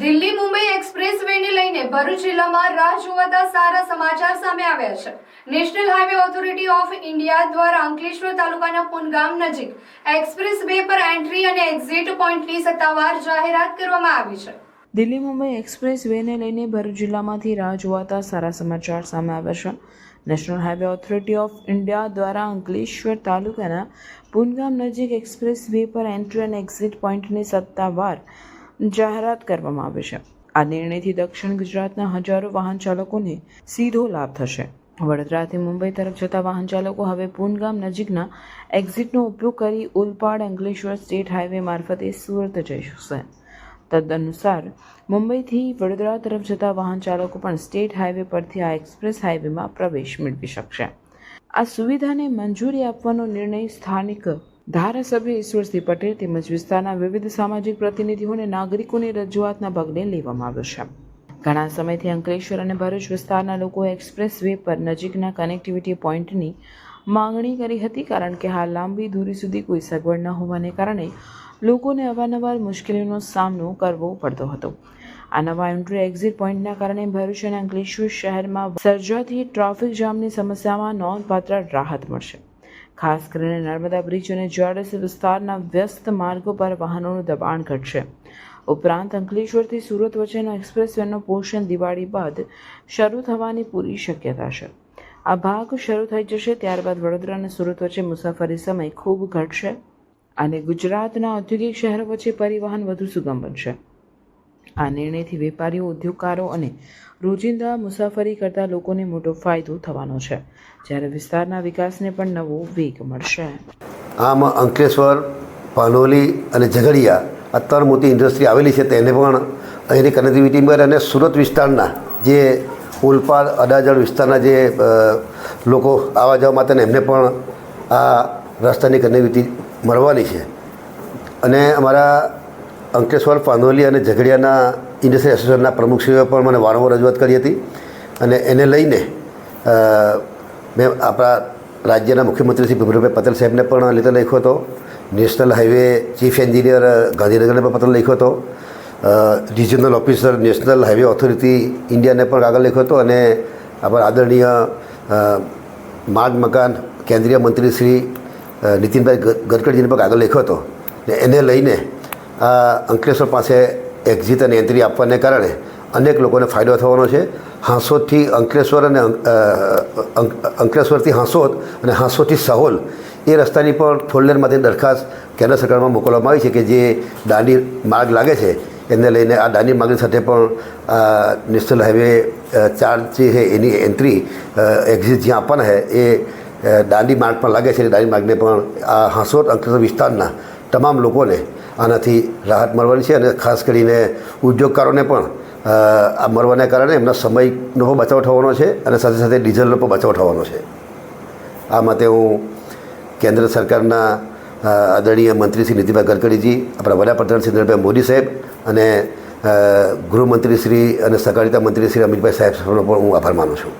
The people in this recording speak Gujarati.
દિલ્હી મુંબઈ એક્સપ્રેસ વેને લઈને ભરૂચ જિલ્લામાં રાહ જોવાતા સારા સમાચાર સામે આવ્યા છે. National highway authority of India દ્વારા અંકલેશ્વર તાલુકાના પુનગામ નજીક એક્સપ્રેસ વે પર એન્ટ્રી અને એક્ઝિટ પોઈન્ટની સત્તાવાર જાહેરાત કરવામાં આવી છે. દિલ્હી મુંબઈ એક્સપ્રેસ વેને લઈને ભરૂચ જિલ્લામાંથી રાહ જોવાતા સારા સમાચાર સામે આવ્યા છે. National highway authority of India દ્વારા અંકલેશ્વર તાલુકાના પુનગામ નજીક એક્સપ્રેસ વે પર એન્ટ્રી અને એક્ઝિટ પોઈન્ટની સત્તાવાર જાહેરાત કરવામાં આવી છે. આ નિર્ણયથી દક્ષિણ ગુજરાતના હજારો વાહન ચાલકોને સીધો લાભ થશે. વડોદરાથી મુંબઈ તરફ જતા વાહન ચાલકો હવે પૂનગામ નજીકના એક્ઝિટનો ઉપયોગ કરી ઉલપાડ અંકલેશ્વર સ્ટેટ હાઈવે મારફતે સુરત જઈ શકશે. તદનુસાર મુંબઈથી વડોદરા તરફ જતા વાહન ચાલકો પણ સ્ટેટ હાઈવે પરથી આ એક્સપ્રેસ હાઈવેમાં પ્રવેશ મેળવી શકશે. આ સુવિધાને મંજૂરી આપવાનો નિર્ણય સ્થાનિક ધારાસભ્ય ઈશ્વરસિંહ પટેલ તેમજ વિસ્તારના વિવિધ સામાજિક પ્રતિનિધિઓ અને નાગરિકોની રજૂઆતના પગલે લેવામાં આવ્યો છે. ઘણા સમયથી અંકલેશ્વર અને ભરૂચ વિસ્તારના લોકો એક્સપ્રેસ વે પર નજીકના કનેક્ટિવિટી પોઈન્ટની માંગણી કરી હતી કારણ કે હાલ લાંબી દૂરી સુધી કોઈ સગવડ ન હોવાને કારણે લોકોને અવારનવાર મુશ્કેલીનો સામનો કરવો પડતો હતો. આ નવા એન્ટ્રી એક્ઝિટ પોઈન્ટના કારણે ભરૂચ અને અંકલેશ્વર શહેરમાં સર્જાતી ટ્રાફિક જામની સમસ્યામાં નોંધપાત્ર રાહત મળશે. ખાસ કરીને નર્મદા બ્રિજ અને જીઆરએસી વિસ્તારના વ્યસ્ત માર્ગો પર વાહનોનું દબાણ ઘટશે. ઉપરાંત અંકલેશ્વરથી સુરત વચ્ચેનો એક્સપ્રેસ વેનો પોર્શન દિવાળી બાદ શરૂ થવાની પૂરી શક્યતા છે. આ ભાગ શરૂ થઈ જશે ત્યારબાદ વડોદરા અને સુરત વચ્ચે મુસાફરી સમય ખૂબ ઘટશે અને ગુજરાતના ઔદ્યોગિક શહેરો વચ્ચે પરિવહન વધુ સુગમ બનશે. આ નિર્ણયથી વેપારીઓ, ઉદ્યોગકારો અને રોજિંદા મુસાફરી કરતા લોકોને મોટો ફાયદો થવાનો છે. જ્યારે વિસ્તારના વિકાસને પણ નવો વેગ મળશે. આમાં અંકલેશ્વર, પાનોલી અને ઝઘડિયા આ ત્રણ મોટી ઇન્ડસ્ટ્રી આવેલી છે તેને પણ અહીંની કનેક્ટિવિટી મળે અને સુરત વિસ્તારના જે ઓલપાડ, અડાજણ વિસ્તારના જે લોકો આવવા જવા માટે એમને પણ આ રસ્તાની કનેક્ટિવિટી મળવાની છે. અને અમારા અંકલેશ્વર પાનોલી અને ઝઘડિયાના ઇન્ડસ્ટ્રી એસોસિએશનના પ્રમુખશ્રીઓએ પણ મને વારંવાર રજૂઆત કરી હતી અને એને લઈને મેં આપણા રાજ્યના મુખ્યમંત્રી શ્રી ભૂપેન્દ્રભાઈ પટેલ સાહેબને પણ લેટર લખ્યો હતો. નેશનલ હાઈવે ચીફ એન્જિનિયર ગાંધીનગરને પણ પત્ર લખ્યો હતો. Regional officer national highway authority ઇન્ડિયાને પણ કાગળ લખ્યો હતો અને આપણા આદરણીય માર્ગ મકાન કેન્દ્રીય મંત્રી શ્રી નીતિનભાઈ ગડકરીજીને પણ કાગળ લખ્યો હતો. ને એને લઈને આ અંકલેશ્વર પાસે એક્ઝિટ અને એન્ટ્રી આપવાને કારણે અનેક લોકોને ફાયદો થવાનો છે. હાંસોદથી અંકલેશ્વર અને અંકલેશ્વરથી હાંસોદ અને હાંસોદથી સહોલ એ રસ્તાની પણ ફોરલેનમાંથી દરખાસ્ત કેન્દ્ર સરકારમાં મોકલવામાં આવી છે કે જે દાંડી માર્ગ લાગે છે. એને લઈને આ દાંડી માર્ગની સાથે પણ નેશનલ હાઈવે ચાર જે છે એની એન્ટ્રી એક્ઝિટ જ્યાં આપવાના છે એ દાંડી માર્ગ પણ લાગે છે. દાંડી માર્ગને પણ આ હાંસોદ અંકલેશ્વર વિસ્તારના તમામ લોકોને આનાથી રાહત મળવાની છે અને ખાસ કરીને ઉદ્યોગકારોને પણ આ મળવાને કારણે એમના સમયનો બચાવ થવાનો છે અને સાથે સાથે ડીઝલનો પણ બચાવ થવાનો છે. આ માટે હું કેન્દ્ર સરકારના આદરણીય મંત્રી શ્રી નીતિનભાઈ ગડકરીજી, આપણા વડાપ્રધાન શ્રી નરેન્દ્રભાઈ મોદી સાહેબ અને ગૃહમંત્રી શ્રી અને સહકારિતા મંત્રી શ્રી અમિતભાઈ સાહેબનો પણ હું આભાર માનું છું.